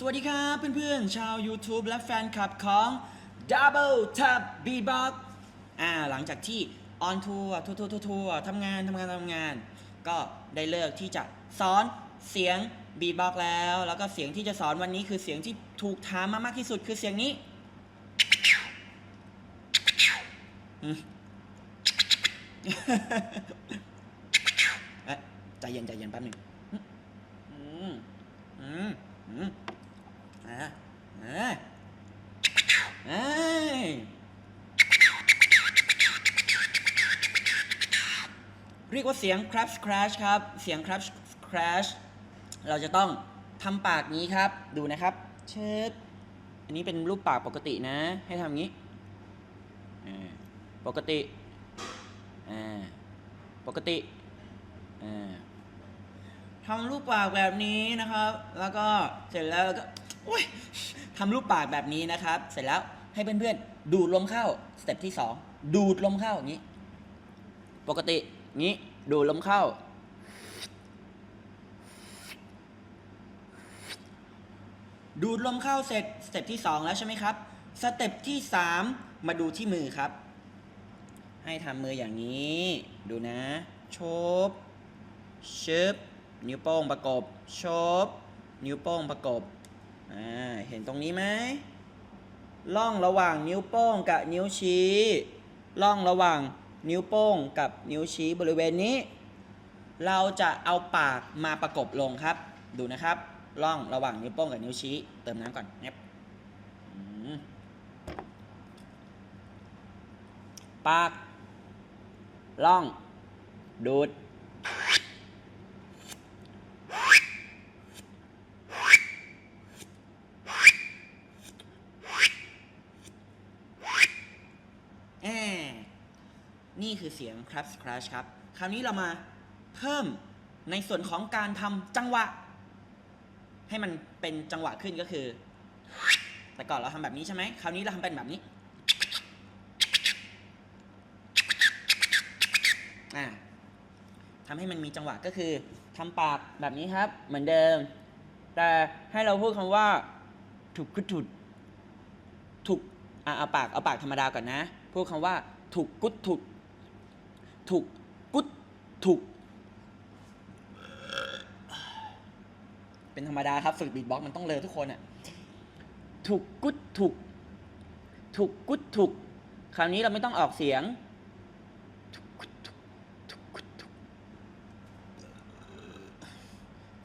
สวัสดีครับเพื่อนๆ ชาว YouTube และแฟนคลับของ Double Tap Beatbox อ่าหลังจากที่ออนทัวร์ทัวร์ทัวร์ทัวร์ทำงานทำงานทำงาน ก็ได้เลิกที่จะสอนเสียง Beatbox แล้ว แล้วก็เสียงที่จะสอนวันนี้คือเสียงที่ถูกถามมามากที่สุดคือเสียงนี้ ใจเย็นใจเย็นแป๊บหนึ่งอืมอืมอืมอ่าอ่าเอ้ย เรียกว่าเสียง crash crash ครับ เสียง crash crash เราจะต้องทำปากนี้ครับ ดูนะครับ เชิดอันนี้เป็นรูปปากปกตินะ ให้ทำอย่างนี้ ปกติ ปกติ ทำรูปปากแบบนี้นะครับ แล้วก็เสร็จแล้วก็ทำรูปปากแบบนี้นะครับ เสร็จแล้วให้เพื่อนๆ ดูดลมเข้า สเต็ปที่สองดูดลมเข้าอย่างนี้ ปกติ งี้ดูลมเข้า ดูดลมเข้าเสร็จสเต็ปที่สองแล้วใช่ไหมครับ สเต็ปที่สามมาดูที่มือครับ ให้ทำมืออย่างนี้ ดูนะโชบชึบนิ้วโป้งประกบชบนิ้วโป้งประกบอ่าเห็นตรงนี้ไหมล่องระหว่างนิ้วโป้งกับนิ้วชี้ล่องระหว่าง นิ้วโป้งกับนิ้วชี้บริเวณนี้ เราจะเอาปากมาประกบลงครับ ดูนะครับล่องระหว่างนิ้วโป้งกับนิ้วชี้ เติมน้ำก่อนเนบปากล่อง ดูด แอ นี่คือเสียง crash crash ครับ คราวนี้เรามาเพิ่มในส่วนของการทำจังหวะ ให้มันเป็นจังหวะขึ้นก็คือ แต่ก่อนเราทำแบบนี้ใช่ไหมคราวนี้เราทำเป็นแบบนี้อ่าทำให้มันมีจังหวะก็คือทำปากแบบนี้ครับ เหมือนเดิม แต่ให้เราพูดคำว่าถูกกุดถูกถูกอะเอาปากเอาปากธรรมดาก่อนนะ พูดคำว่าถูกกุดถูก ถูกกุดถูกเป็นธรรมดาครับฝึกบีทบ็อกมันต้องเลอทุกคนอะถูกกุดถูกถูกกุดถูกคราวนี้เราไม่ต้องออกเสียง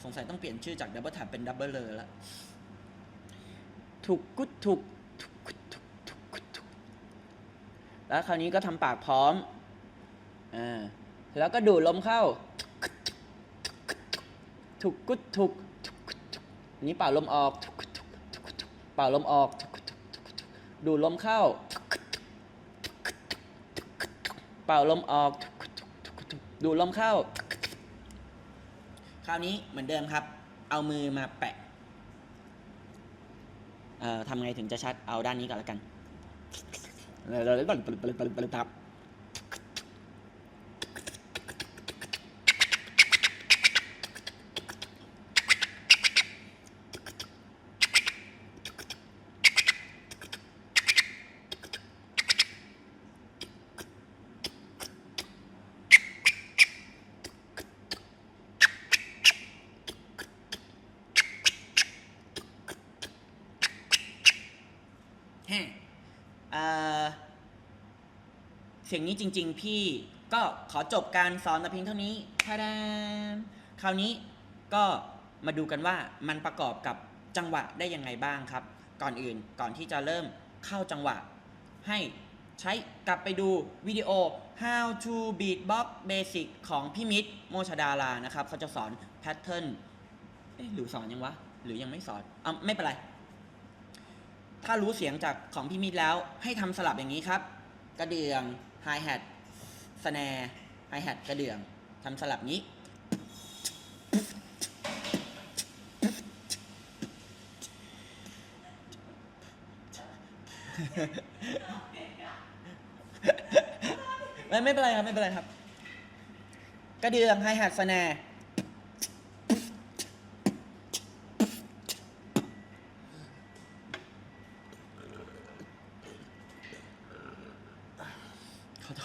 สงสัยต้องเปลี่ยนชื่อจากดับเบิลแท็บเป็นดับเบิลเลอร์ล้วถูกกุดถูกถูกกุดถูกถูกกุดถูกแล้วคราวนี้ก็ทำปากพร้อม อ่าแล้วก็ดูดลมเข้า ถูกกุดถูกนี้เป่าลมออก เป่าลมออก ดูดลมเข้า เป่าลมออก ดูดลมเข้า คราวนี้เหมือนเดิมครับ เอามือมาแปะเอ่อทำไงถึงจะชัด เอาด้านนี้ก่อนแล้วกันครับ เอ่อเสียงนี้จริง ๆ พี่ก็ขอจบการสอนแต่เพียงเท่านี้ทาดามคราวนี้ก็มาดูกันว่ามันประกอบกับจังหวะได้ยังไงบ้างครับ ก่อนอื่นก่อนที่จะเริ่มเข้าจังหวะ ให้ใช้กลับไปดูวิดีโอ how to beatbox basic ของพี่มิตรโมชดารานะครับ เขาจะสอนแพทเทิร์นหรือสอนยังวะ หรือยังไม่สอนอะไม่เป็นไร ถ้ารู้เสียงจากของพี่มิตรแล้วให้ทำสลับอย่างนี้ครับ กระเดื่องไฮแฮทสแนร์ไฮแฮทกระเดื่องทำสลับนี้ ไม่ไม่เป็นไรครับ ไม่เป็นไรครับ กระเดื่องไฮแฮทสแนร์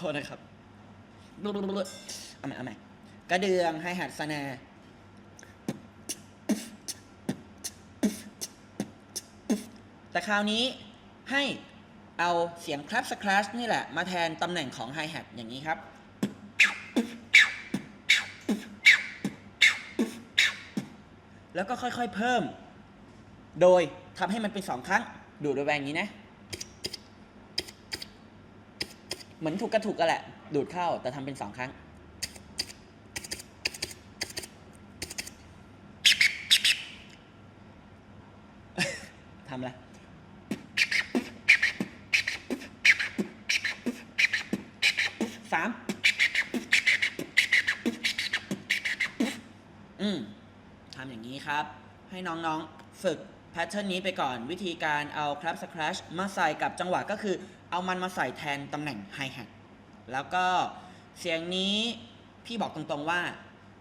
ทษนะครับเอาใหม่เอาใหม่กระเดืองไฮแฮทสนร์แต่คราวนี้ให้เอาเสียงคลับสครัชนี่แหละ มาแทนตำแหน่งของไฮแฮทอย่างนี้ครับ แล้วก็ค่อยๆเพิ่ม โดยทำให้มันเป็นสองครั้ง ดูดโดยแรงอย่างนี้นะ เหมือนถูกกระถูกกันแหละ ดูดเข้าแต่ทำเป็นสองครั้ง ทำอะไรสามอืมทำอย่างนี้ครับ ให้น้องๆฝึกแพทเทิร์นนี้ไปก่อนวิธีการเอาครับสครัชมาใส่กับจังหวะก็คือ เอามันมาใส่แทนตำแหน่งไฮแฮทแล้วก็เสียงนี้พี่บอกตรงๆว่า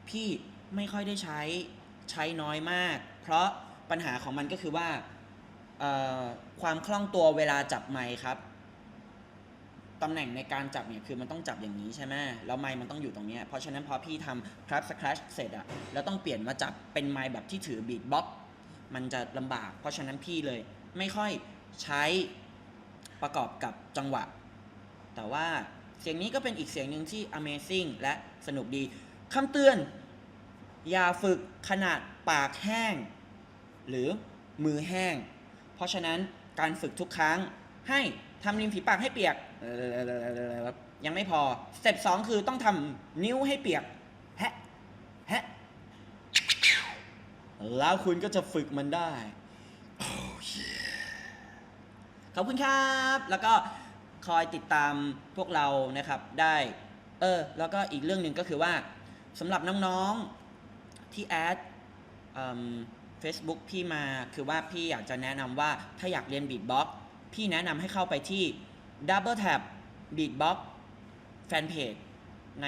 พี่ไม่ค่อยได้ใช้ใช้น้อยมาก เพราะปัญหาของมันก็คือว่าความคล่องตัวเวลาจับไมค์ครับตำแหน่งในการจับเนี่ยคือมันต้องจับอย่างนี้ใช่ไหมแล้วไมค์มันต้องอยู่ตรงนี้เพราะฉะนั้นพอพี่ทำครับสครัชเสร็จอะแล้วต้องเปลี่ยนมาจับเป็นไมค์แบบที่ถือบีทบ็อก มันจะลำบาก เพราะฉะนั้นพี่เลย ไม่ค่อยใช้ประกอบกับจังหวะ แต่ว่าเสียงนี้ก็เป็นอีกเสียงหนึ่งที่ Amazing และสนุกดีคำเตือน อย่าฝึกขนาดปากแห้ง หรือมือแห้ง เพราะฉะนั้นการฝึกทุกครั้งให้ทำริมฝีปากให้เปียก ยังไม่พอ สเต็ปสองคือต้องทำนิ้วให้เปียก แฮะ แฮะ แล้วคุณก็จะฝึกมันได้ขอบคุณครับ แล้วก็คอยติดตามพวกเรานะครับได้ เออ แล้วก็อีกเรื่องหนึ่งก็คือว่าสำหรับน้องๆที่แอดเฟซบุ๊กพี่มาคือว่าพี่อยากจะแนะนำว่าถ้าอยากเรียนบีทบ็อกพี่แนะนำให้เข้าไปที่ Double Tap Beatbox Fanpage ใน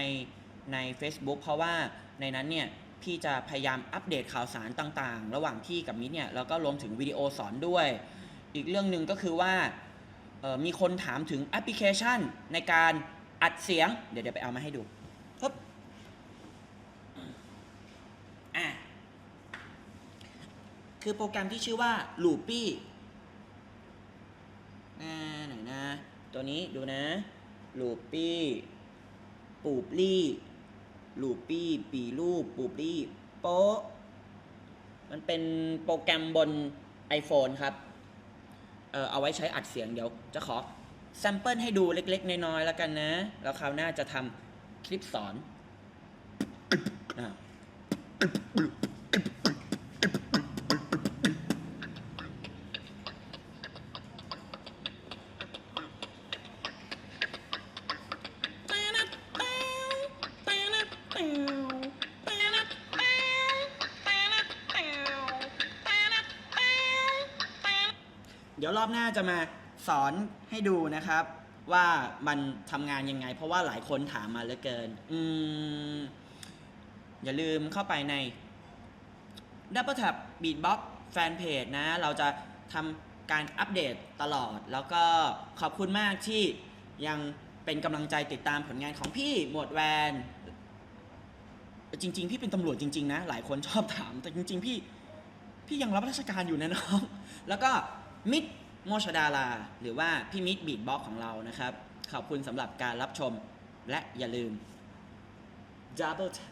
ใน Facebook เพราะว่าในนั้นเนี่ย พี่จะพยายามอัปเดตข่าวสารต่างๆ ระหว่างพี่กับมิตเนี่ยแล้วก็รวมถึงวิดีโอสอนด้วย อีกเรื่องหนึ่งก็คือว่ามีคนถามถึงแอปพลิเคชันในการอัดเสียง เดี๋ยวเดี๋ยวไปเอามาให้ดูปึ๊บอะคือโปรแกรมที่ชื่อว่า Loopy อ่าไหนนะ ตัวนี้ดูนะ Loopy ปูบลี่ ลูปี้ปีลูปปูบลี่โป๊ะมันเป็นโปรแกรมบน iPhone ครับ เออเอาไว้ใช้อัดเสียงเดี๋ยว จะขอแซมเปิลให้ดูเล็กๆ น้อยๆ แล้วกันนะ แล้วคราวหน้าจะทำคลิปสอนอ่า เดี๋ยวรอบหน้าจะมาสอนให้ดูนะครับ ว่ามันทำงานยังไง เพราะว่าหลายคนถามมาเหลือเกิน อืม อย่าลืมเข้าไปใน Double Tap Beatbox Fanpage นะ เราจะทำการอัปเดตตลอด แล้วก็ขอบคุณมากที่ยังเป็นกำลังใจติดตามผลงานของพี่หมวดแวนจริง ๆ พี่เป็นตำรวจจริง ๆ นะ หลายคนชอบถาม แต่จริง ๆ พี่ พี่ยังรับราชการอยู่นะน้อง แล้วก็ มิดโมชดาลา หรือว่าพี่มิดบีทบ็อกของเรานะครับ ขอบคุณสำหรับการรับชมและอย่าลืม Double Tap